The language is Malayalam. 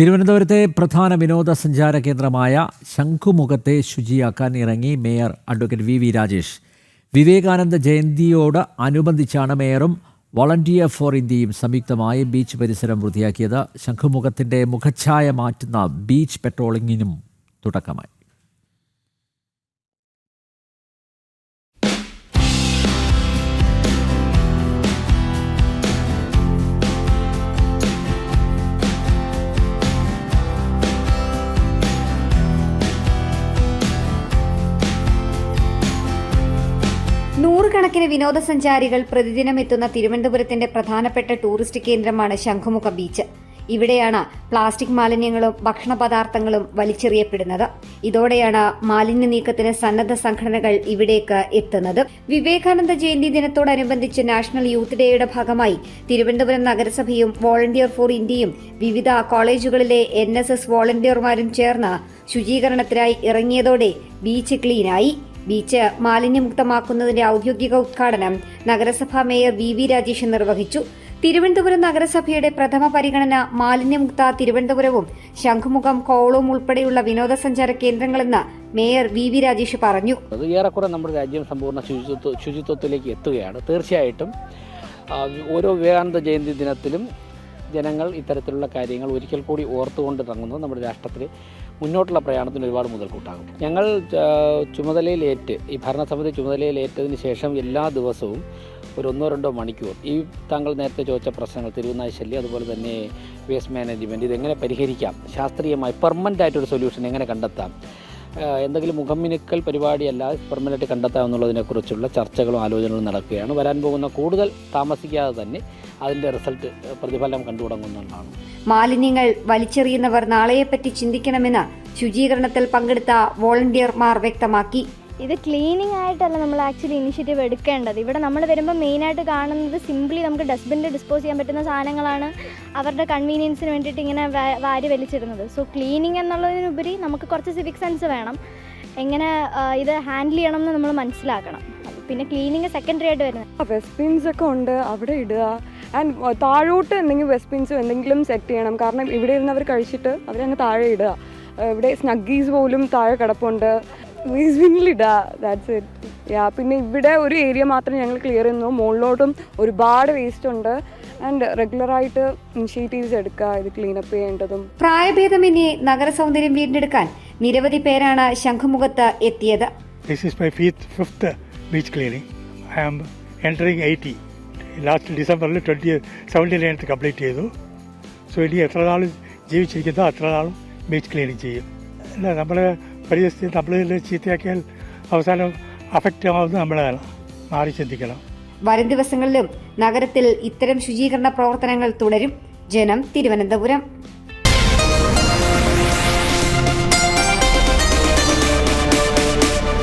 തിരുവനന്തപുരത്തെ പ്രധാന വിനോദസഞ്ചാര കേന്ദ്രമായ ശംഖുമുഖത്തെ ശുചിയാക്കാൻ ഇറങ്ങി mayor advocate V V Rajesh. Vivekananda ജയന്തിയോട് അനുബന്ധിച്ചാണ് മേയറും വളണ്ടിയർ ഫോർ ഇന്ത്യയും സംയുക്തമായി ബീച്ച് പരിസരം വൃത്തിയാക്കിയത്. ശംഖുമുഖത്തിന്റെ മുഖച്ഛായ മാറ്റുന്ന ബീച്ച് പെട്രോളിങ്ങിനും തുടക്കമായി. നൂറുകണക്കിന് വിനോദസഞ്ചാരികൾ പ്രതിദിനം എത്തുന്ന തിരുവനന്തപുരത്തിന്റെ പ്രധാനപ്പെട്ട ടൂറിസ്റ്റ് കേന്ദ്രമാണ് ശംഖുമുഖ ബീച്ച്. ഇവിടെയാണ് പ്ലാസ്റ്റിക് മാലിന്യങ്ങളും ഭക്ഷണ പദാർത്ഥങ്ങളും വലിച്ചെറിയപ്പെടുന്നത്. ഇതോടെയാണ് മാലിന്യ നീക്കത്തിന് സന്നദ്ധ സംഘടനകൾ ഇവിടേക്ക് എത്തുന്നത്. വിവേകാനന്ദ ജയന്തി ദിനത്തോടനുബന്ധിച്ച് നാഷണൽ യൂത്ത് ഡേയുടെ ഭാഗമായി തിരുവനന്തപുരം നഗരസഭയും വോളണ്ടിയർ ഫോർ ഇന്ത്യയും വിവിധ കോളേജുകളിലെ എൻ എസ് എസ് വോളണ്ടിയർമാരും ചേർന്ന് ശുചീകരണത്തിനായി ഇറങ്ങിയതോടെ ബീച്ച് ക്ലീനായി. ബീച്ച് മാലിന്യമുക്തമാക്കുന്നതിന്റെ ഔദ്യോഗിക ഉദ്ഘാടനം നഗരസഭാ മേയർ വി വി രാജേഷ് നിർവഹിച്ചു. തിരുവനന്തപുരം നഗരസഭയുടെ പ്രഥമ പരിഗണന മാലിന്യമുക്ത തിരുവനന്തപുരവും ശംഖുമുഖം കോളവും ഉൾപ്പെടെയുള്ള വിനോദസഞ്ചാര കേന്ദ്രങ്ങളെന്ന് മേയർ വി വി രാജേഷ് പറഞ്ഞു. അത് ഏറെക്കുറെ നമ്മുടെ രാജ്യം സമ്പൂർണ ശുചിത്വ ശുചിത്വത്തിലേക്ക് എത്തുകയാണ്. തീർച്ചയായിട്ടും ഓരോ വിവേകാനന്ദ ജയന്തി ദിനത്തിലും ജനങ്ങൾ ഇത്തരത്തിലുള്ള കാര്യങ്ങൾ ഒരിക്കൽ കൂടി ഓർത്തുകൊണ്ട് തങ്ങുന്നത് നമ്മുടെ രാഷ്ട്രത്തിൽ മുന്നോട്ടുള്ള പ്രയാണത്തിന് ഒരുപാട് മുതൽക്കൂട്ടാകും. ഞങ്ങൾ ചുമതലയിലേറ്റ് ഈ ഭരണസമിതി ചുമതലയിലേറ്റതിന് ശേഷം എല്ലാ ദിവസവും ഒരു ഒന്നോ രണ്ടോ മണിക്കൂർ ഈ താങ്കൾ നേരത്തെ ചോദിച്ച പ്രശ്നങ്ങൾ തിരുവനായ ശല്യം അതുപോലെ തന്നെ വേസ്റ്റ് മാനേജ്മെന്റ് ഇതെങ്ങനെ പരിഹരിക്കാം? ശാസ്ത്രീയമായി പെർമനന്റ് ആയിട്ടൊരു സൊല്യൂഷൻ എങ്ങനെ കണ്ടെത്താം? എന്തെങ്കിലും മുഖമിനുക്കൽ പരിപാടിയല്ല പെർമനന്റ് കണ്ടെത്താം എന്നുള്ളതിനെക്കുറിച്ചുള്ള ചർച്ചകളും ആലോചനകളും നടക്കുകയാണ്. വരാൻ പോകുന്ന കൂടുതൽ താമസിക്കാതെ തന്നെ അതിന്റെ റിസൾട്ട് പ്രതിഫലം കണ്ടു മാലിന്യങ്ങൾ വലിച്ചെറിയുന്നവർ നാളെയെപ്പറ്റി ചിന്തിക്കണമെന്ന് ശുചീകരണത്തിൽ പങ്കെടുത്ത വോളണ്ടിയർമാർ വ്യക്തമാക്കി. ഇത് ക്ലീനിങ് ആയിട്ടല്ല നമ്മൾ ആക്ച്വലി ഇനിഷ്യേറ്റീവ് എടുക്കേണ്ടത്. ഇവിടെ നമ്മൾ വരുമ്പോൾ മെയിനായിട്ട് കാണുന്നത് സിംപ്ലി നമുക്ക് ഡസ്റ്റ്ബിനിൽ ഡിസ്പോസ് ചെയ്യാൻ പറ്റുന്ന സാധനങ്ങളാണ് അവരുടെ കൺവീനിയൻസിന് വേണ്ടിയിട്ട് ഇങ്ങനെ വാരി വലിച്ചിരുന്നത് സോ ക്ലീനിങ് എന്നുള്ളതിനുപരി നമുക്ക് കുറച്ച് സിവിക് സെൻസ് വേണം. എങ്ങനെ ഇത് ഹാൻഡിൽ ചെയ്യണം എന്ന് നമ്മൾ മനസ്സിലാക്കണം. പിന്നെ ക്ലീനിങ് സെക്കൻഡറി ആയിട്ട് വരുന്നത്. ഡസ്റ്റ്ബിൻസ് ഒക്കെ ഉണ്ട്. അവിടെ ഇടുക. ആൻഡ് താഴോട്ട് എന്തെങ്കിലും വെസ്റ്റ് പിൻസോ എന്തെങ്കിലും സെറ്റ് ചെയ്യണം. കാരണം ഇവിടെ ഇരുന്നവർ കഴിച്ചിട്ട് അവരങ്ങ് താഴെ ഇടുക. ഏഹ് ഇവിടെ സ്നഗ്ഗീസ് പോലും താഴെ കിടപ്പുണ്ട്. ഇടുക ദാറ്റ്സ് ഇറ്റ് യാ പിന്നെ ഇവിടെ ഒരു ഏരിയ മാത്രം ഞങ്ങൾ ക്ലിയർ ചെയ്യുന്നു. മുകളിലോട്ടും ഒരുപാട് വേസ്റ്റ് ഉണ്ട്. ആൻഡ് റെഗുലറായിട്ട് ഇനിഷ്യേറ്റീവ്സ് എടുക്കുക. ഇത് ക്ലീനപ്പ് ചെയ്യേണ്ടതും. പ്രായഭേദമന്യേ നഗരസൗന്ദര്യം വീണ്ടെടുക്കാൻ നിരവധി പേരാണ് ശംഖുമുഖത്ത് എത്തിയത്. This is my fifth, fifth beach cleaning. I am entering 80. Last ഡിസംബറിൽ ട്വന്റി സെവന്റി നയൻത്ത് കംപ്ലീറ്റ് ചെയ്തു. സോ ഇനി എത്ര നാൾ ജീവിച്ചിരിക്കുന്നോ അത്ര നാളും ബീച്ച് ക്ലീനിങ് ചെയ്യും. അല്ല നമ്മളെ പരിസ്ഥിതി നമ്മൾ ചീത്തയാക്കിയാൽ അവസാനം അഫക്റ്റ് ആവുന്നത് നമ്മളാണ് മാറി ചിന്തിക്കണം. വരും ദിവസങ്ങളിലും നഗരത്തിൽ ഇത്തരം ശുചീകരണ പ്രവർത്തനങ്ങൾ തുടരും. ജനം തിരുവനന്തപുരം.